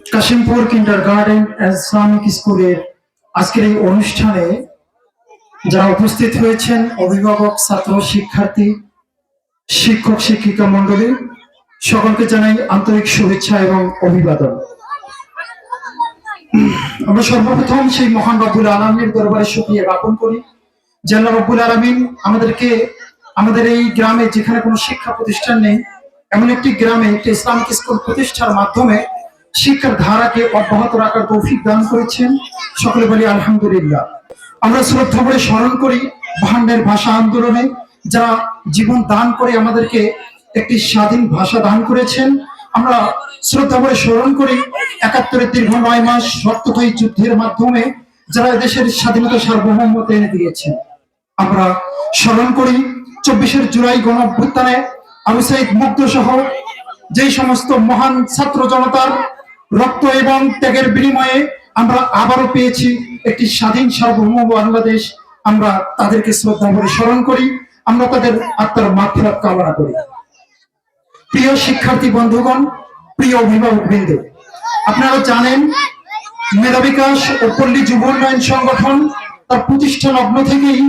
কাশিমপুর কিন্ডার garden Islamic স্কুলের আজকের এই অনুষ্ঠানে যারা উপস্থিত হয়েছেন, অভিভাবক, ছাত্র, শিক্ষার্থী, শিক্ষক, শিক্ষিকা মন্ডলী সকলকে জানাই আন্তরিক শুভেচ্ছা এবং অভিবাদন। আমরা সর্বপ্রথম সেই মহান রব্বুল আলমীর দরবারে সুক্রিয়া জ্ঞাপন করি। যে আল্লাহ রব্বুল আলমিন আমাদেরকে, আমাদের এই গ্রামে যেখানে কোনো শিক্ষা প্রতিষ্ঠান নেই, এমন একটি গ্রামে, একটি ইসলামিক স্কুল প্রতিষ্ঠার মাধ্যমে শিক্ষার ধারাকে অব্যাহত রাখার তৌফিক দান করেছেন। সকলে বলি আলহামদুলিল্লাহ। আমরা শ্রদ্ধা করে স্মরণ করি ভান্ডের ভাষা আন্দোলনে, যারা জীবন দান করে আমাদেরকে একটি স্বাধীন ভাষা দান করেছেন। আমরা শ্রদ্ধা করে স্মরণ করি একাত্তরের দীর্ঘ নয় মাস রক্তক্ষয়ী যুদ্ধের মাধ্যমে যারা দেশের স্বাধীনতা সার্বভৌমত্ব এনে দিয়েছেন। আমরা স্মরণ করি চব্বিশের জুলাই গণ অভ্যুত্থানে আবু সাইদ মুগ্ধ সহ যেই সমস্ত মহান ছাত্র জনতার রক্ত এবং ত্যাগের বিনিময়ে আমরা আবারও পেয়েছি একটি স্বাধীন সার্বভৌম বাংলাদেশ। আমরা তাদেরকে শ্রদ্ধা করে স্মরণ করি। আমরা তাদের আত্মার মাফিরাত কামনা করি। প্রিয় শিক্ষার্থী বন্ধুগণ, প্রিয় অভিভাবক বৃন্দ আপনারা জানেন মেধা বিকাশ ও পল্লী যুব উন্নয়ন সংগঠন তার প্রতিষ্ঠা লগ্ন থেকেই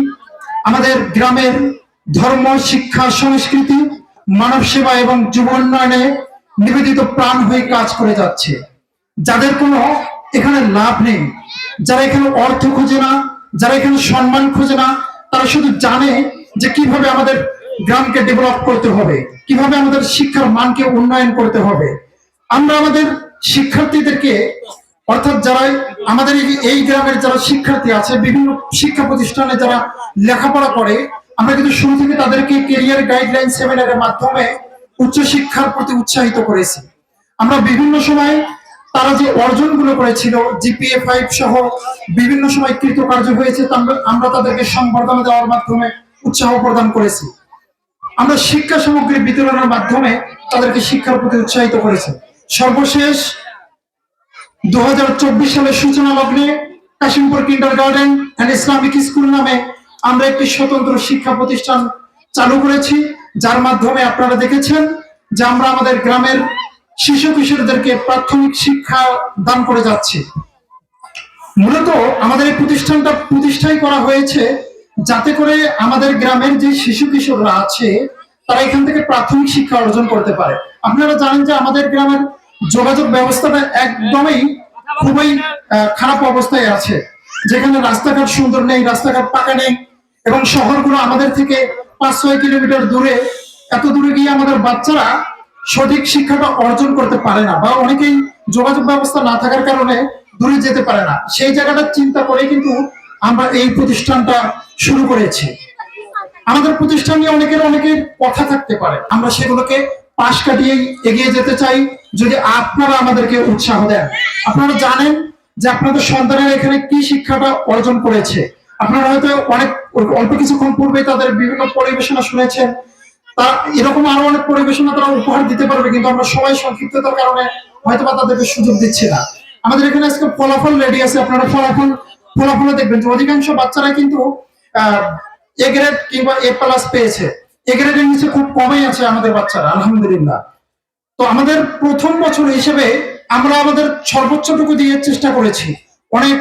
আমাদের গ্রামের ধর্ম, শিক্ষা, সংস্কৃতি, মানব সেবা এবং যুব উন্নয়নে নিবেদিত প্রাণ হয়ে কাজ করে যাচ্ছে। যাদের কোনো এখানে লাভ নেই, যারা এখানে অর্থ খোঁজে না, যারা এখানে সম্মান খোঁজে না, তারা শুধু জানে যে কীভাবে আমাদের গ্রামকে ডেভেলপ করতে হবে, কীভাবে আমাদের শিক্ষার মানকে উন্নয়ন করতে হবে। আমরা আমাদের শিক্ষার্থীদেরকে, অর্থাৎ যারা আমাদের এই- গ্রামের যারা শিক্ষার্থী আছে, বিভিন্ন শিক্ষা প্রতিষ্ঠানে যারা লেখাপড়া করে, আমরা কিন্তু শুরু থেকে তাদেরকে কেরিয়ার গাইডলাইন সেমিনারের মাধ্যমে উচ্চশিক্ষার প্রতি উৎসাহিত করেছি। আমরা বিভিন্ন সময় তারা যে অর্জনগুলো করেছিল, জিপিএ ফাইভ সহ বিভিন্ন সময় কৃতকার্য হয়েছে আমরা- তাদেরকে সংবর্ধনা দেওয়ার মাধ্যমে উৎসাহ প্রদান করেছি। আমরা শিক্ষা সামগ্রী বিতরণের মাধ্যমে তাদেরকে শিক্ষার প্রতি উৎসাহিত করেছি। সর্বশেষ দুই হাজার চব্বিশ সালের সূচনা লগ্নে Kashimpur kindergarten and Islamic school নামে আমরা একটি স্বতন্ত্র শিক্ষা প্রতিষ্ঠান চালু করেছি, যার মাধ্যমে আপনারা দেখেছেন যে আমরা আমাদের গ্রামের শিশু কিশোরদেরকে প্রাথমিক শিক্ষা দান করে যাচ্ছে। মূলত আমাদের এই প্রতিষ্ঠানটা প্রতিষ্ঠাই করা হয়েছে যাতে করে আমাদের গ্রামের যে শিশু কিশোররা আছে, তারা এখান থেকে প্রাথমিক শিক্ষা অর্জন করতে পারে। আপনারা জানেন যে আমাদের গ্রামের যোগাযোগ ব্যবস্থাটা একদমই খুবই খারাপ অবস্থায় আছে। যেখানে রাস্তাঘাট সুন্দর নেই, রাস্তাঘাট পাকা নেই এবং শহরগুলো আমাদের থেকে পাঁচ ছয় কিলোমিটার দূরে। এত দূরে গিয়ে আমাদের বাচ্চারা সঠিক শিক্ষাটা অর্জন করতে পারে না বা অনেকেই যোগাযোগ ব্যবস্থা না থাকার কারণে দূরে যেতে পারে না। সেই জায়গাটা চিন্তা করে কিন্তু আমরা এই প্রতিষ্ঠানটা শুরু করেছি। আমাদের প্রতিষ্ঠান নিয়ে অনেকের অনেকের কথা থাকতে পারে। আমরা সেগুলোকে পাশ কাটিয়েই এগিয়ে যেতে চাই যদি আপনারা আমাদেরকে উৎসাহ দেন। আপনারা জানেন যে আপনাদের সন্তানেরা এখানে কি শিক্ষাটা অর্জন করেছে। আপনারা হয়তো অনেক, অল্প কিছুক্ষণ পূর্বে তাদের বিভিন্ন পরিবেশনা শুনেছেন এরকম আরও অনেক পরিবেশনা তারা উপহার দিতে পারবে, কিন্তু আমরা সবাই সংক্ষিপ্ততার কারণে হয়তো বা তাদেরকে সুযোগ দিচ্ছি না। আমাদের এখানে আজকে ফলাফল রেডি আছে, আপনারা ফলাফল ফলাফলে দেখবেন। যে অধিকাংশ বাচ্চারা কিন্তু এ গ্রেড কিংবা এ প্লাস পেয়েছে। এ গ্রেডের নিচে খুব কমই আছে আমাদের বাচ্চারা, আলহামদুলিল্লাহ। তো আমাদের প্রথম বছর হিসেবে আমরা আমাদের সর্বোচ্চটুকু দিয়ে চেষ্টা করেছি। অনেক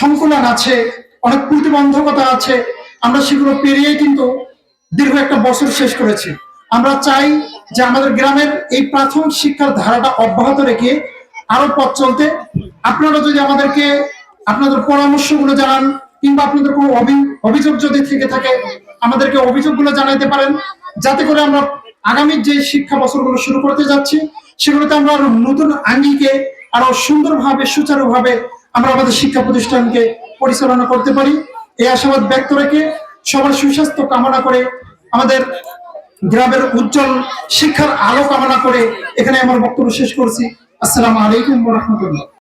সংকুলন আছে, অনেক প্রতিবন্ধকতা আছে। আমরা সেগুলো পেরিয়ে কিন্তু দীর্ঘ একটা বছর শেষ করেছি। আমরা চাই যে আমাদের গ্রামের এই প্রাথমিক শিক্ষার ধারাটা অব্যাহত রেখে আরও পথ চলতে। আপনারা যদি আমাদেরকে আপনাদের পরামর্শগুলো জানান কিংবা আপনাদের কোনো অভিযোগ যদি থেকে থাকে, আমাদেরকে অভিযোগগুলো জানাইতে পারেন। যাতে করে আমরা আগামী যে শিক্ষা বছরগুলো শুরু করতে যাচ্ছি, সেগুলোতে আমরা আরও নতুন আঙ্গিকে, আরও সুন্দরভাবে, সুচারুভাবে আমরা আমাদের শিক্ষা প্রতিষ্ঠানকে পরিচালনা করতে পারি। এই আশাবাদ ব্যক্ত রেখে সবার সুস্বাস্থ্য কামনা করে আমাদের গ্রামের উজ্জ্বল শিক্ষার আলো কামনা করে এখানে আমার বক্তব্য শেষ করছি। আসসালামু আলাইকুম রহমতুল্লাহ।